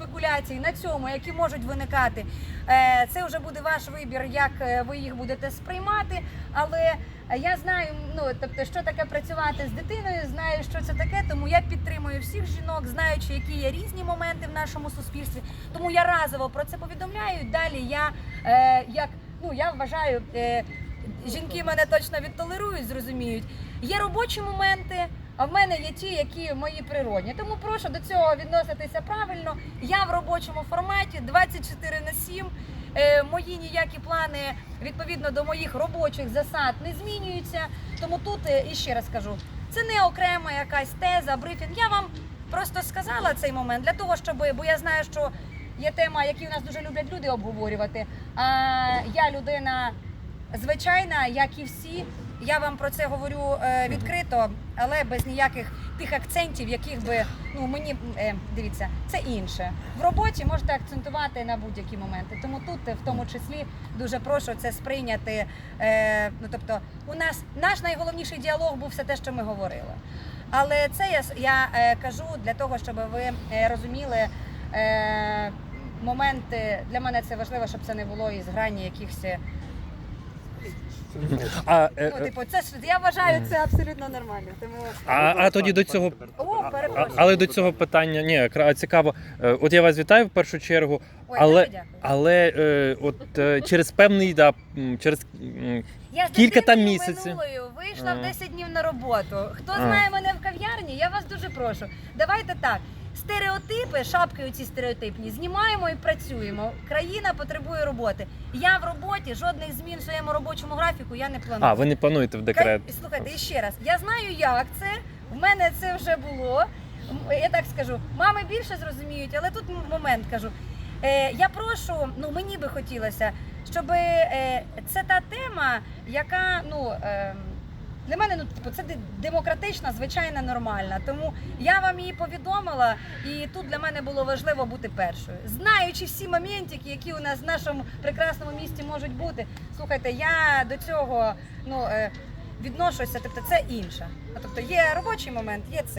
спекуляцій на цьому, які можуть виникати, е, це вже буде ваш вибір, як е, ви їх будете сприймати. Але я знаю, ну тобто, що таке працювати з дитиною, знаю, що це таке, тому я підтримую всіх жінок, знаючи, які є різні моменти в нашому суспільстві. Тому я разово про це повідомляю. Далі я е, як ну я вважаю. Е, Жінки мене точно відтолерують, зрозуміють. Є робочі моменти, а в мене є ті, які мої природні. Тому прошу до цього відноситися правильно. Я в робочому форматі 24 на 7. Е, мої ніякі плани відповідно до моїх робочих засад не змінюються. Тому тут е, і ще раз кажу, це не окрема якась теза, брифінг. Я вам просто сказала цей момент для того, щоб бо я знаю, що є тема, які у нас дуже люблять люди обговорювати. А я людина звичайна, як і всі. Я вам про це говорю е, відкрито, але без ніяких тих акцентів, яких би ну мені е, дивіться, це інше. В роботі можете акцентувати на будь-які моменти. Тому тут, е, в тому числі, дуже прошу це сприйняти. Ну тобто, у нас наш найголовніший діалог був все те, що ми говорили. Але це я, я кажу для того, щоб ви розуміли. Моменти для мене це важливо, щоб це не було із грані якихось. Е, А, е, Ну, типу, це ж я вважаю це абсолютно нормально. Тому а, а тоді до цього. о, А, перепрошую. але до цього питання ні, кра- цікаво. Е, От я вас вітаю в першу чергу, Ой, але, дуже дякую. але е, от е, через певний да, м, через м, Я з кілька там дитиною місяців. минулою вийшла в А. 10 днів на роботу. Хто А. знає мене в кав'ярні, я вас дуже прошу. Давайте так. Стереотипи, шапки оці стереотипні, знімаємо і працюємо. Країна потребує роботи. Я в роботі, жодних змін в своєму робочому графіку я не планую. а ви не плануєте в декрет. Кай- Слухайте, і ще раз. Я знаю, як це. В мене це вже було. М, Я так скажу, мами більше зрозуміють, але тут м- момент кажу. Е, я прошу, ну мені би хотілося, щоб е, це та тема, яка ну. Е, для мене ну типу, це де- демократична, звичайна, нормальна. Тому я вам її повідомила, і тут для мене було важливо бути першою. Знаючи всі моментики, які у нас в нашому прекрасному місті можуть бути. Слухайте, я до цього ну е, відношуся, тобто це інше. Ну, Тобто є робочий момент, є це.